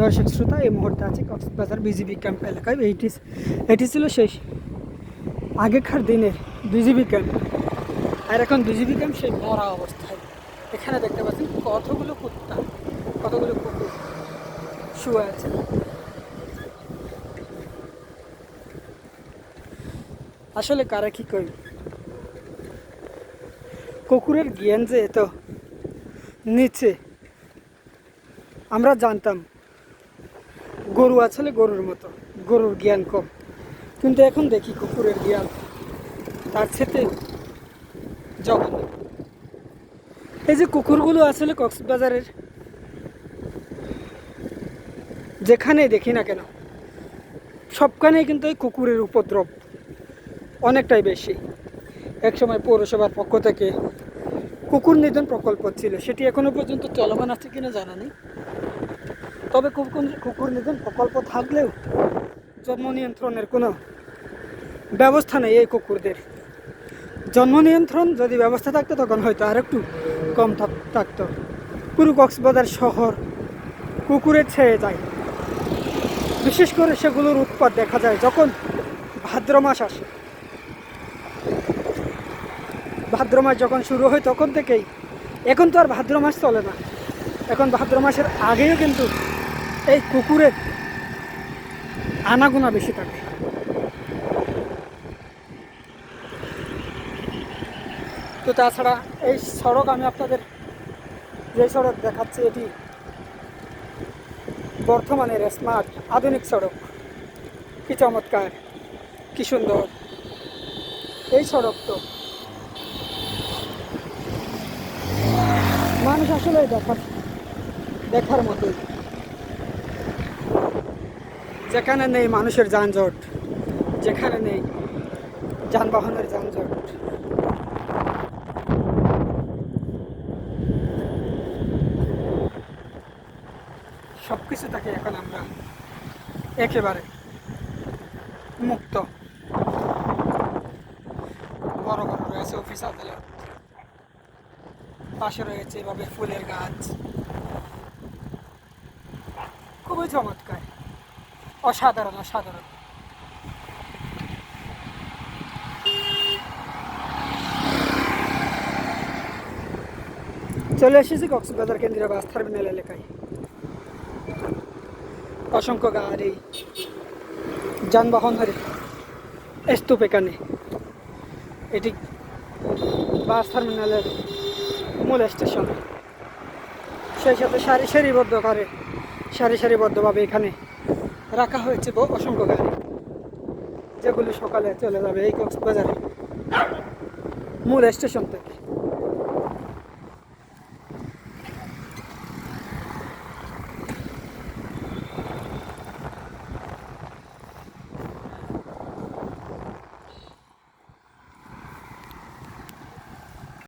দর্শক শ্রোতা, এই মুহূর্তে আছে কক্সবাজার বিজিবি ক্যাম্প এলাকায়। এইটি এটি ছিল সেই আগেকার দিনের বিজিবি ক্যাম্প। আর এখন বিজিবি ক্যাম্প সেই মরা অবস্থায়। এখানে দেখতে পাচ্ছেন কতগুলো কুত্তা, কতগুলো কুকুর শুয়ে আছে। আসলে কারা কি করি? কুকুরের জ্ঞান যে এত নিচে। আমরা জানতাম গরু আসলে গরুর মতো? গরুর জ্ঞান কম। কিন্তু এখন দেখি কুকুরের জ্ঞান। তার সাথে জঘন্য। এই যে কুকুরগুলো আসলে কক্সবাজারের, যেখানেই দেখি না কেন, সবখানেই কিন্তু এই কুকুরের উপদ্রব অনেকটাই বেশি। একসময় পৌরসভার পক্ষ থেকে কুকুর নিধন প্রকল্প ছিল। সেটি এখনও পর্যন্ত চলমান আছে কিনা জানা নেই। তবে কুকুর নিধন প্রকল্প থাকলেও জন্ম নিয়ন্ত্রণের কোনো ব্যবস্থা নেই এই কুকুরদের। জন্ম নিয়ন্ত্রণ যদি ব্যবস্থা থাকতো, তখন হয়তো আর একটু কম থাক- থাকতো। পুরো কক্সবাজার শহর কুকুরে ছেয়ে যায়। বিশেষ করে সেগুলোর উৎপাদ দেখা যায় যখন ভাদ্র মাস আসে। ভাদ্র মাস যখন শুরু হয়, তখন থেকেই এখন তো আর ভাদ্র মাস চলে না। এখন ভাদ্র মাসের আগেও কিন্তু এই কুকুরের আনাগোনা বেশি থাকে তো তাছাড়া এই সড়ক আমি আপনাদের যে সড়ক দেখাচ্ছি, এটি বর্তমানের স্মার্ট আধুনিক সড়ক। কি চমৎকার, কি সুন্দর। এই সড়ক তো মানুষ আসলে দেখার দেখার মতোই। যেখানে নেই মানুষের যানজট, যেখানে নেই যানবাহনের যানজট। সব কিছু থেকে এখন আমরা একেবারে মুক্ত। বড় বড় রয়েছে অফিস, আদালত। পাশে রয়েছে এভাবে ফুলের গাছ। খুবই চমৎকার। অসাধারণ অসাধারণ। চলে এসেছি কক্সবাজার কেন্দ্রীয় বাস টার্মিনাল এলাকায়। অসংখ্য গাড়ি যানবাহনের স্তূপ এখানে। এটি বাস টার্মিনালের মূল স্টেশন। সেই সাথে সারি সারিবদ্ধ করে সারি সারিবদ্ধভাবে এখানে রাখা হয়েছে অসংখ্য গাড়ি যেগুলি সকালে চলে যাবে এই কক্সবাজারে মূল স্টেশন থেকে।